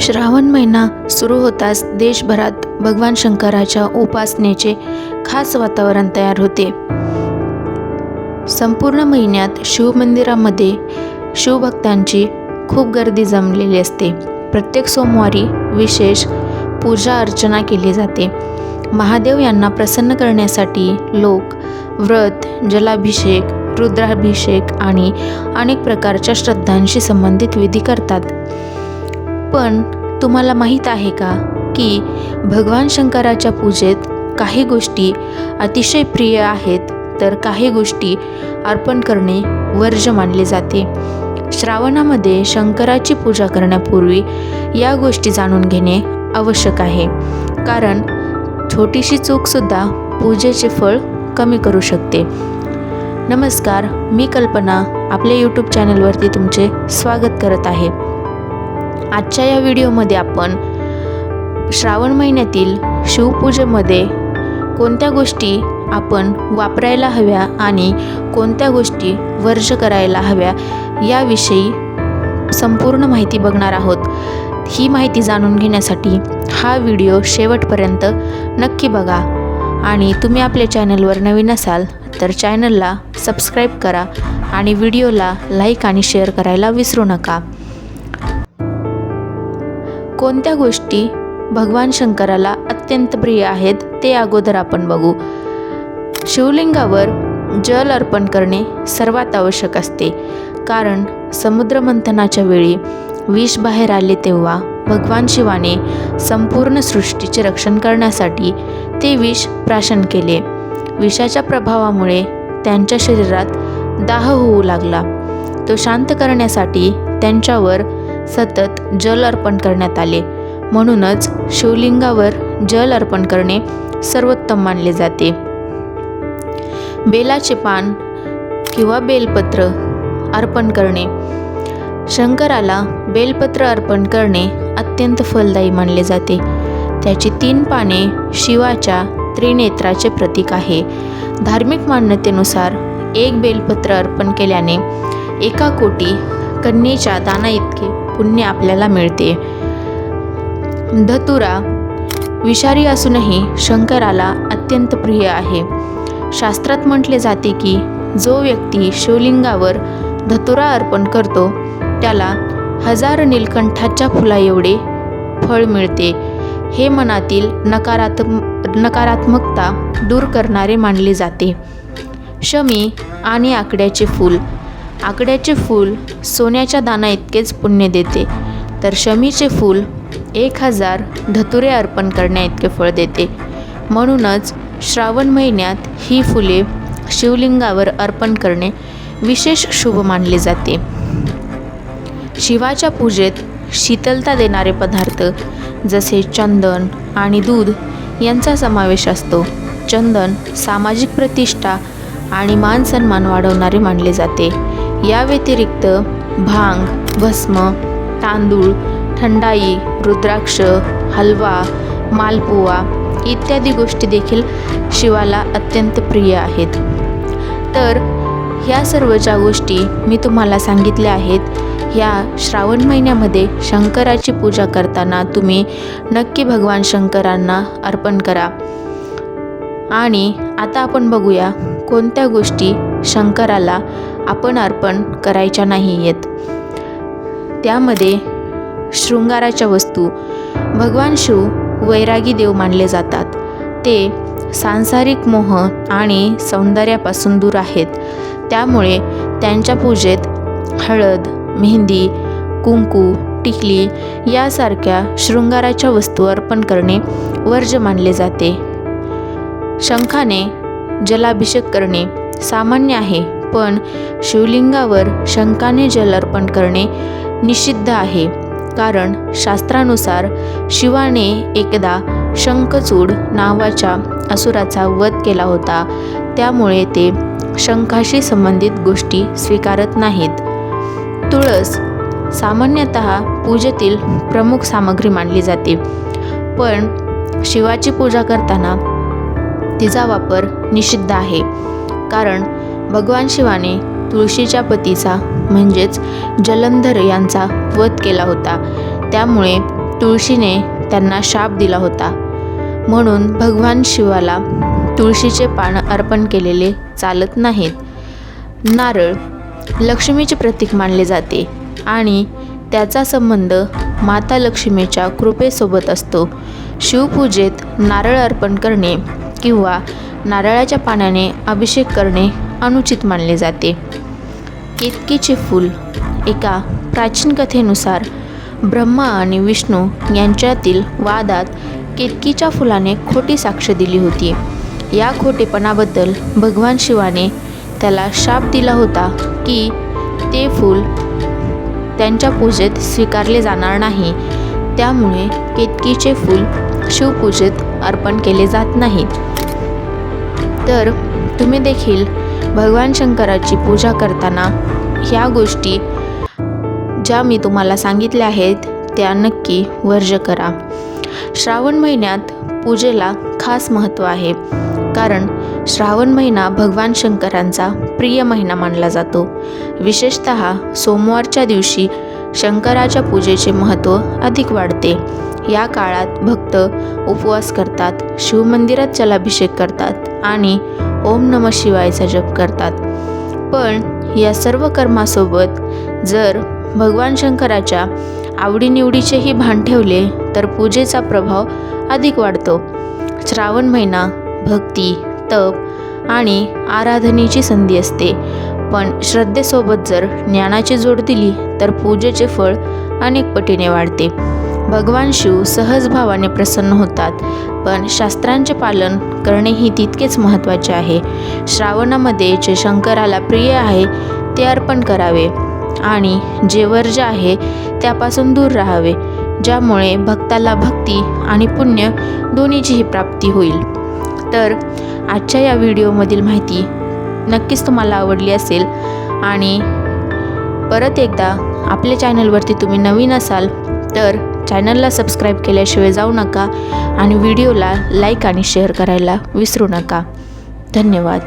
श्रावण महिना सुरू होताच देशभरात भगवान शंकराच्या उपासनेचे खास वातावरण तयार होते. संपूर्ण महिन्यात शिवमंदिरामध्ये शिवभक्तांची खूप गर्दी जमलेली असते. प्रत्येक सोमवारी विशेष पूजा अर्चना केली जाते. महादेव यांना प्रसन्न करण्यासाठी लोक व्रत जलाभिषेक रुद्राभिषेक आणि अनेक प्रकारच्या श्रद्धांशी संबंधित विधी करतात. पण तुम्हाला माहीत आहे का की भगवान शंकराच्या पूजेत काही गोष्टी अतिशय प्रिय आहेत तर काही गोष्टी अर्पण करणे वर्ज्य मानले जाते. श्रावणामध्ये शंकराची पूजा करण्यापूर्वी या गोष्टी जाणून घेणे आवश्यक आहे कारण छोटीशी चूकसुद्धा पूजेचे फळ कमी करू शकते. नमस्कार मी कल्पना आपल्या यूट्यूब चॅनलवरती तुमचे स्वागत करत आहे. आजच्या या व्हिडिओमध्ये आपण श्रावण महिन्यातील शिवपूजेमध्ये कोणत्या गोष्टी आपण वापरायला हव्या आणि कोणत्या गोष्टी वर्ज करायला हव्या याविषयी संपूर्ण माहिती बघणार आहोत. ही माहिती जाणून घेण्यासाठी हा व्हिडिओ शेवटपर्यंत नक्की बघा. आणि तुम्ही आपल्या चॅनलवर नवीन असाल तर चॅनलला सबस्क्राईब करा आणि व्हिडिओला लाईक आणि शेअर करायला विसरू नका. कोणत्या गोष्टी भगवान शंकराला अत्यंत प्रिय आहेत ते अगोदर आपण बघू. शिवलिंगावर जल अर्पण करणे सर्वात आवश्यक असते. कारण समुद्रमंथनाच्या वेळी विष बाहेर आले तेव्हा भगवान शिवाने संपूर्ण सृष्टीचे रक्षण करण्यासाठी ते विष प्राशन केले. विषाच्या प्रभावामुळे त्यांच्या शरीरात दाह होऊ लागला. तो शांत करण्यासाठी त्यांच्यावर सतत जल अर्पण करण्यात आले. म्हणूनच शिवलिंगावर जल अर्पण करणे सर्वोत्तम मानले जाते. बेलाचे पान किंवा बेलपत्र अर्पण करणे. शंकराला बेलपत्र अर्पण करणे अत्यंत फलदायी मानले जाते. त्याची तीन पाने शिवाच्या त्रिनेत्राचे प्रतीक आहे. धार्मिक मान्यतेनुसार एक बेलपत्र अर्पण केल्याने एका कोटी कन्येच्या दाना इतके पुण्य आपल्याला मिळते. धतुरा विषारी असूनही शंकराला अत्यंत प्रिय आहे. शास्त्रात म्हटले जाते की जो व्यक्ती शिवलिंगावर धतुरा अर्पण करतो त्याला हजार नीलकंठाच्या फुला एवढे फळ मिळते. हे मनातील नकारात्म नकारात्मकता दूर करणारे मानले जाते. शमी आणि आकड्याचे फूल आकड्याचे फूल सोन्याच्या दाना इतकेच पुण्य देते. तर शमीचे फूल एक हजार धतुरे अर्पण करण्या इतके फळ देते. म्हणूनच श्रावण महिन्यात ही फुले शिवलिंगावर अर्पण करणे विशेष शुभ मानले जाते. शिवाच्या पूजेत शीतलता देणारे पदार्थ जसे चंदन आणि दूध यांचा समावेश असतो. चंदन सामाजिक प्रतिष्ठा आणि मान सन्मान वाढवणारे मानले जाते. या व्यतिरिक्त भांग भस्म तांदूळ थंडाई रुद्राक्ष हलवा मालपुवा इत्यादी गोष्टी देखील शिवाला अत्यंत प्रिय आहेत. तर ह्या सर्व ज्या गोष्टी मी तुम्हाला सांगितल्या आहेत ह्या श्रावण महिन्यामध्ये शंकराची पूजा करताना तुम्ही नक्की भगवान शंकरांना अर्पण करा. आणि आता आपण बघूया कोणत्या गोष्टी शंकराला आपण अर्पण करायच्या नाही आहेत त्यामध्ये शृंगाराच्या वस्तू भगवान शिव वैरागी देव मानले जातात. ते सांसारिक मोह आणि सौंदर्यापासून दूर आहेत. त्यामुळे त्यांच्या पूजेत हळद मेहंदी कुंकू टिकली यासारख्या शृंगाराच्या वस्तू अर्पण करणे वर्ज्य मानले जाते. शंखाने जलाभिषेक करणे सामान्य आहे. पण शिवलिंगावर शंखाने जल अर्पण करणे निषिद्ध आहे. कारण शास्त्रानुसार शिवाने एकदा शंखचूड नावाच्या असुराचा वध केला होता. त्यामुळे ते शंखाशी संबंधित गोष्टी स्वीकारत नाहीत. तुळस सामान्यतः पूजेतील प्रमुख सामग्री मानली जाते. पण शिवाची पूजा करताना तिचा वापर निषिद्ध आहे. कारण भगवान शिवाने तुळशीच्या पतीचा म्हणजेच जलंधर यांचा वध केला होता. त्यामुळे तुळशीने त्यांना शाप दिला होता. म्हणून भगवान शिवाला तुळशीचे पान अर्पण केलेले चालत नाहीत. नारळ लक्ष्मीचे प्रतीक मानले जाते आणि त्याचा संबंध माता लक्ष्मीच्या कृपेसोबत असतो. शिवपूजेत नारळ अर्पण करणे किंवा नारळाच्या पाण्याने अभिषेक करणे अनुचित मानले जाते. केतकीचे फूल एका प्राचीन कथेनुसार ब्रह्मा आणि विष्णू यांच्यातील वादात केतकीच्या फुलाने खोटी साक्ष दिली होती. या खोटेपणाबद्दल भगवान शिवाने त्याला शाप दिला होता की ते फूल त्यांच्या पूजेत स्वीकारले जाणार नाही. त्यामुळे केतकीचे फूल शिवपूजेत अर्पण केले जात नाहीत. तर तुम्ही देखील भगवान शंकराची पूजा करताना ह्या गोष्टी ज्या मी तुम्हाला सांगितल्या आहेत त्या नक्की वर्ज करा. श्रावण महिन्यात पूजेला खास महत्त्व आहे कारण श्रावण महिना भगवान शंकरांचा प्रिय महिना मानला जातो. विशेषत सोमवारच्या दिवशी शंकराच्या पूजेचे महत्त्व अधिक वाढते. या काळात भक्त उपवास करतात शिवमंदिरात जलाभिषेक करतात आणि ओम नम शिवायचा जप करतात. पण या सर्व कर्मासोबत जर भगवान शंकराच्या आवडीनिवडीचेही भान ठेवले तर पूजेचा प्रभाव अधिक वाढतो. श्रावण महिना भक्ती तप आणि आराधनेची संधी असते. पण श्रद्धेसोबत जर ज्ञानाची जोड दिली तर पूजेचे फळ अनेक पटीने वाढते. भगवान शिव सहज भावाने प्रसन्न होतात पण शास्त्रांचे पालन करणेही तितकेच महत्त्वाचे आहे. श्रावणामध्ये जे शंकराला प्रिय आहे ते अर्पण करावे आणि जे वर्ज आहे त्यापासून दूर राहावे ज्यामुळे भक्ताला भक्ती आणि पुण्य दोन्हीचीही प्राप्ती होईल. तर आजच्या या व्हिडिओमधील माहिती नक्कीच तुम्हाला आवडली असेल आणि परत एकदा आपल्या चॅनलवरती तुम्ही नवीन असाल तर चॅनलला सबस्क्राईब केल्याशिवाय जाऊ नका आणि व्हिडिओला लाईक आणि शेअर करायला विसरू नका. धन्यवाद.